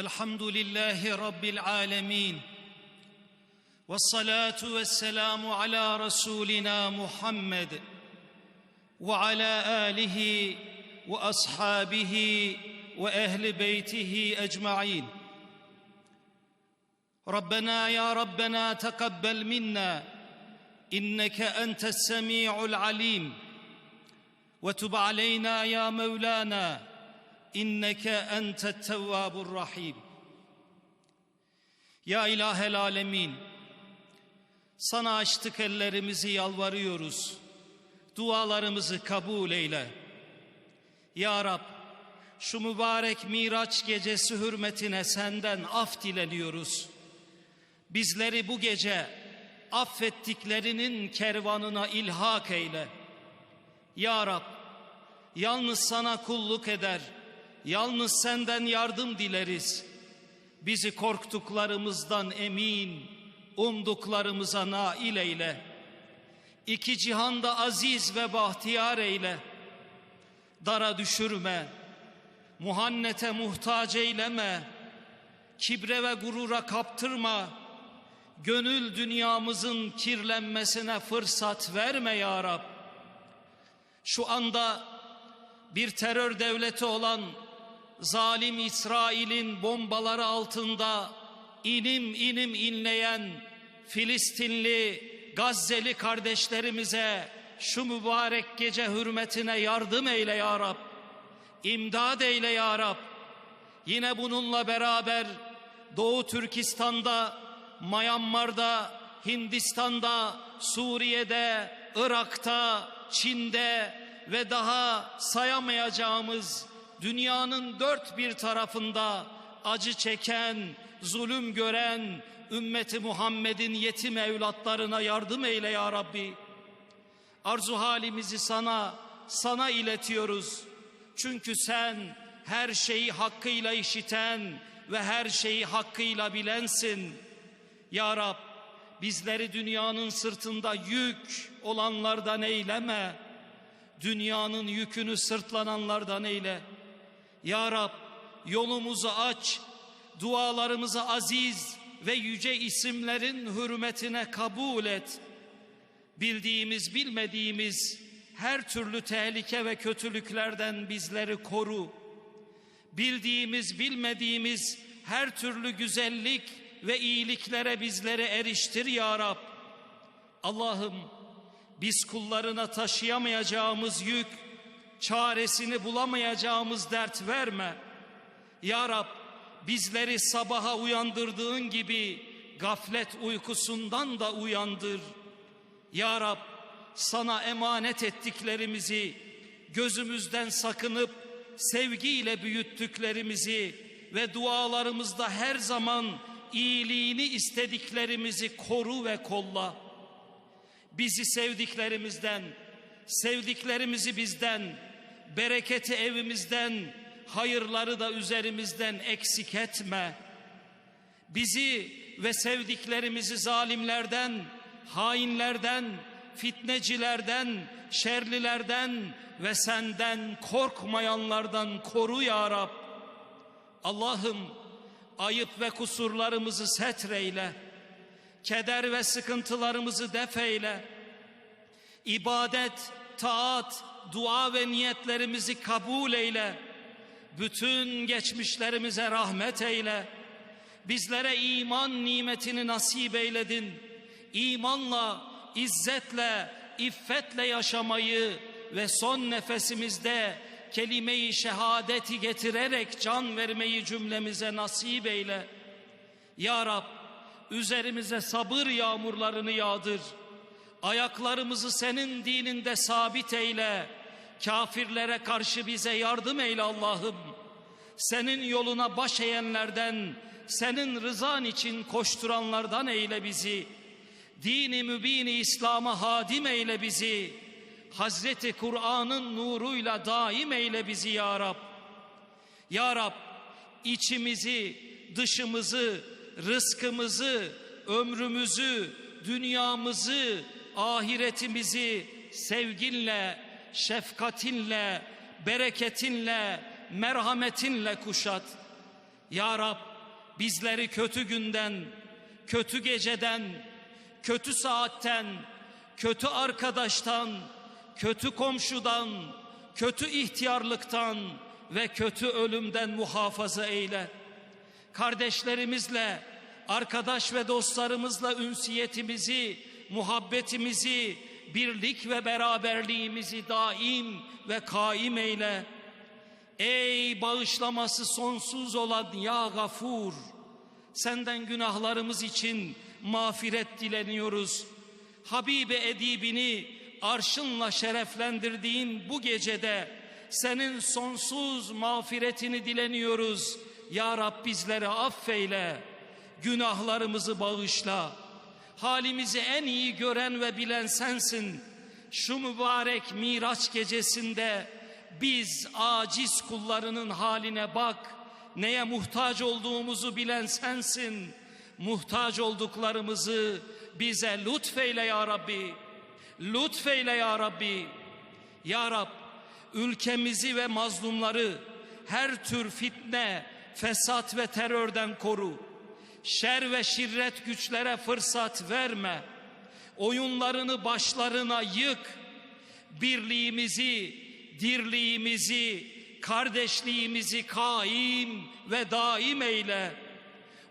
الحمد لله رب العالمين والصلاة والسلام على رسولنا محمد وعلى آله وأصحابه وأهل بيته أجمعين. ربنا يا ربنا تقبل منا إنك أنت السميع العليم. وتب علينا يا مولانا inneke entet tevvabur rahim. Ya ilahel alemin sana açtık ellerimizi yalvarıyoruz. Dualarımızı kabul eyle. Ya Rab şu mübarek Miraç gecesi hürmetine senden af dileniyoruz. Bizleri bu gece affettiklerinin kervanına ilhak eyle. Ya Rab, yalnız sana kulluk eder.'' Yalnız senden yardım dileriz. Bizi korktuklarımızdan emin, umduklarımıza nail eyle. İki cihanda aziz ve bahtiyar eyle. Dara düşürme, muhannete muhtaç eyleme, kibre ve gurura kaptırma, gönül dünyamızın kirlenmesine fırsat verme ya Rab. Şu anda bir terör devleti olan zalim İsrail'in bombaları altında inim inim inleyen Filistinli, Gazze'li kardeşlerimize şu mübarek gece hürmetine yardım eyle ya Rab. İmdad eyle ya Rab. Yine bununla beraber Doğu Türkistan'da, Myanmar'da, Hindistan'da, Suriye'de, Irak'ta, Çin'de ve daha sayamayacağımız dünyanın dört bir tarafında acı çeken, zulüm gören ümmeti Muhammed'in yetim evlatlarına yardım eyle ya Rabbi. Arzu halimizi sana, sana iletiyoruz. Çünkü sen her şeyi hakkıyla işiten ve her şeyi hakkıyla bilensin. Ya Rab bizleri dünyanın sırtında yük olanlardan eyleme. Dünyanın yükünü sırtlananlardan eyle. Ya Rab yolumuzu aç, dualarımızı aziz ve yüce isimlerin hürmetine kabul et. Bildiğimiz bilmediğimiz her türlü tehlike ve kötülüklerden bizleri koru. Bildiğimiz bilmediğimiz her türlü güzellik ve iyiliklere bizleri eriştir ya Rab. Allah'ım biz kullarına taşıyamayacağımız yük, çaresini bulamayacağımız dert verme. Ya Rab bizleri sabaha uyandırdığın gibi gaflet uykusundan da uyandır. Ya Rab sana emanet ettiklerimizi gözümüzden sakınıp sevgiyle büyüttüklerimizi ve dualarımızda her zaman iyiliğini istediklerimizi koru ve kolla. Bizi sevdiklerimizden, sevdiklerimizi bizden, bereketi evimizden, hayırları da üzerimizden eksik etme. Bizi ve sevdiklerimizi zalimlerden, hainlerden, fitnecilerden, şerlilerden ve senden korkmayanlardan koru ya Rab. Allah'ım ayıp ve kusurlarımızı setreyle. Keder ve sıkıntılarımızı defeyle. İbadet, taat, dua ve niyetlerimizi kabul eyle. Bütün geçmişlerimize rahmet eyle. Bizlere iman nimetini nasip eyledin. İmanla, izzetle, iffetle yaşamayı ve son nefesimizde kelime-i şehadeti getirerek can vermeyi cümlemize nasip eyle. Ya Rab üzerimize sabır yağmurlarını yağdır. Ayaklarımızı senin dininde sabit eyle. Kafirlere karşı bize yardım eyle Allah'ım. Senin yoluna baş eğenlerden, senin rızan için koşturanlardan eyle bizi. Dini mübini İslam'a hadim eyle bizi. Hazreti Kur'an'ın nuruyla daim eyle bizi ya Rab. Ya Rab içimizi, dışımızı, rızkımızı, ömrümüzü, dünyamızı, ahiretimizi sevginle, şefkatinle, bereketinle, merhametinle kuşat. Ya Rab bizleri kötü günden, kötü geceden, kötü saatten, kötü arkadaştan, kötü komşudan, kötü ihtiyarlıktan ve kötü ölümden muhafaza eyle. Kardeşlerimizle, arkadaş ve dostlarımızla ünsiyetimizi, muhabbetimizi, birlik ve beraberliğimizi daim ve kaim eyle. Ey bağışlaması sonsuz olan ya gafur, senden günahlarımız için mağfiret dileniyoruz. Habibe edibini arşınla şereflendirdiğin bu gecede senin sonsuz mağfiretini dileniyoruz. Ya Rab bizleri affeyle, günahlarımızı bağışla. Halimizi en iyi gören ve bilen sensin. Şu mübarek Miraç gecesinde biz aciz kullarının haline bak. Neye muhtaç olduğumuzu bilen sensin. Muhtaç olduklarımızı bize lütfeyle ya Rabbi. Lütfeyle ya Rabbi. Ya Rab ülkemizi ve mazlumları her tür fitne, fesat ve terörden koru. Şer ve şirret güçlere fırsat verme. Oyunlarını başlarına yık. Birliğimizi, dirliğimizi, kardeşliğimizi kaim ve daim eyle.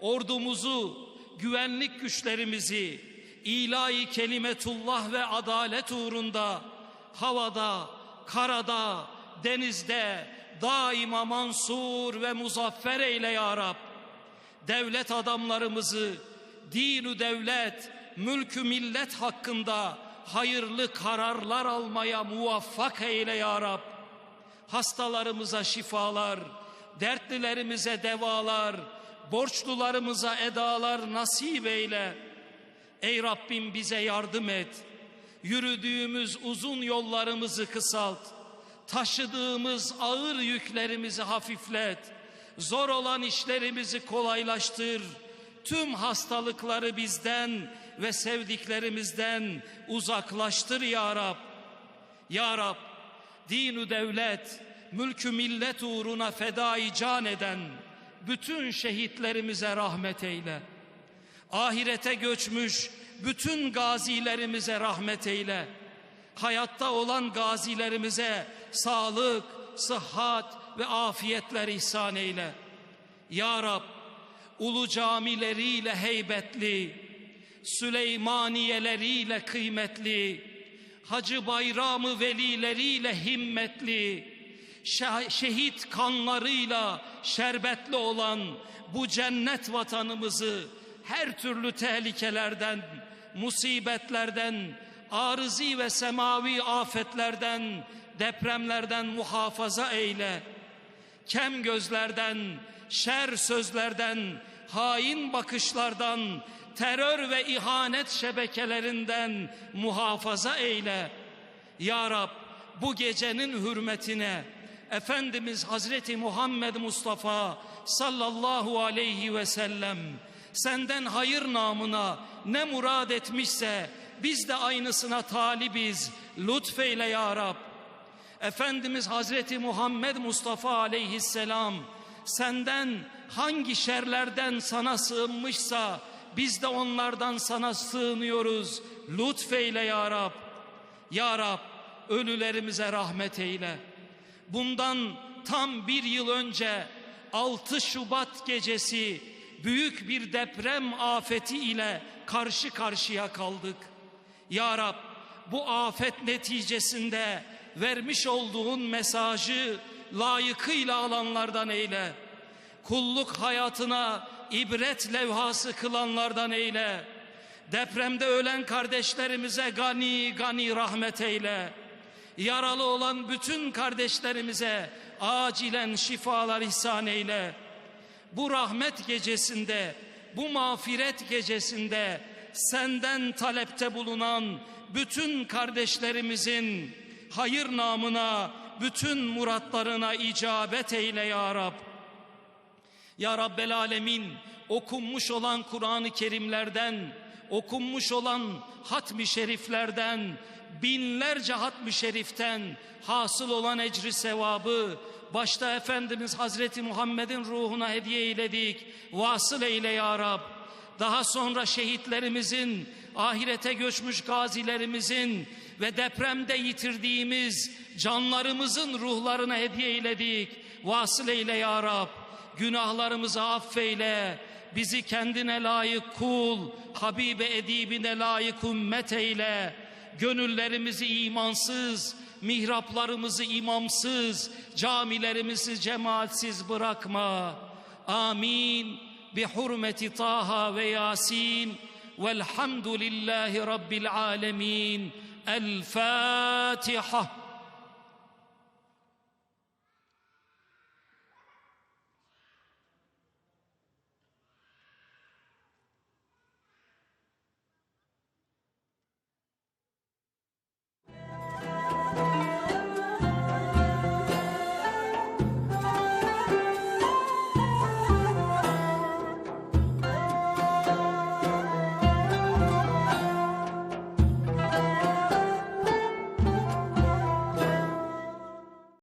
Ordumuzu, güvenlik güçlerimizi ilahi kelimetullah ve adalet uğrunda havada, karada, denizde daima mansur ve muzaffer eyle ya Rab. Devlet adamlarımızı dinu devlet, mülkü millet hakkında hayırlı kararlar almaya muvaffak eyle ya Rab. Hastalarımıza şifalar, dertlilerimize devalar, borçlularımıza edalar nasip eyle. Ey Rabbim bize yardım et. Yürüdüğümüz uzun yollarımızı kısalt. Taşıdığımız ağır yüklerimizi hafiflet. Zor olan işlerimizi kolaylaştır. Tüm hastalıkları bizden ve sevdiklerimizden uzaklaştır ya Rab. Ya Rab, dinu devlet, mülkü millet uğruna fedai can eden bütün şehitlerimize rahmet eyle. Ahirete göçmüş bütün gazilerimize rahmet eyle. Hayatta olan gazilerimize sağlık, sıhhat ve afiyetler ihsan eyle. Ya Rab, ulu camileriyle heybetli, Süleymaniyeleriyle kıymetli, Hacı Bayramı velileriyle himmetli, şehit kanlarıyla şerbetli olan bu cennet vatanımızı her türlü tehlikelerden, musibetlerden, arızi ve semavi afetlerden, depremlerden muhafaza eyle. Kem gözlerden, şer sözlerden, hain bakışlardan, terör ve ihanet şebekelerinden muhafaza eyle. Ya Rab bu gecenin hürmetine Efendimiz Hazreti Muhammed Mustafa sallallahu aleyhi ve sellem senden hayır namına ne murad etmişse biz de aynısına talibiz. Lütfeyle ya Rab. Efendimiz Hazreti Muhammed Mustafa aleyhisselam senden hangi şerlerden sana sığınmışsa biz de onlardan sana sığınıyoruz. Lütfeyle ya Rab. Ya Rab ölülerimize rahmet eyle. Bundan tam bir yıl önce 6 Şubat gecesi büyük bir deprem afeti ile karşı karşıya kaldık. Ya Rab bu afet neticesinde vermiş olduğun mesajı layıkıyla alanlardan eyle. Kulluk hayatına ibret levhası kılanlardan eyle. Depremde ölen kardeşlerimize gani gani rahmet eyle. Yaralı olan bütün kardeşlerimize acilen şifalar ihsan eyle. Bu rahmet gecesinde, bu mağfiret gecesinde senden talepte bulunan bütün kardeşlerimizin hayır namına, bütün muratlarına icabet eyle ya Rab. Ya Rabbel Alemin okunmuş olan Kur'an-ı Kerimlerden, okunmuş olan hatmi şeriflerden, binlerce hatmi şeriften hasıl olan ecri sevabı Başta Efendimiz Hazreti Muhammed'in ruhuna hediye eyledik. Vasıl eyle ya Rab. Daha sonra şehitlerimizin, ahirete göçmüş gazilerimizin ve depremde yitirdiğimiz canlarımızın ruhlarına hediye eyledik. Vasıl eyle ya Rab. Günahlarımızı affeyle. Bizi kendine layık kul, Habibe edibine layık ümmet eyle. Gönüllerimizi imansız, mihraplarımızı imamsız, camilerimizi cemaatsiz bırakma. Amin. Bihurmeti Taha ve Yasin. Velhamdülillahi Rabbil alemin. الفاتحة.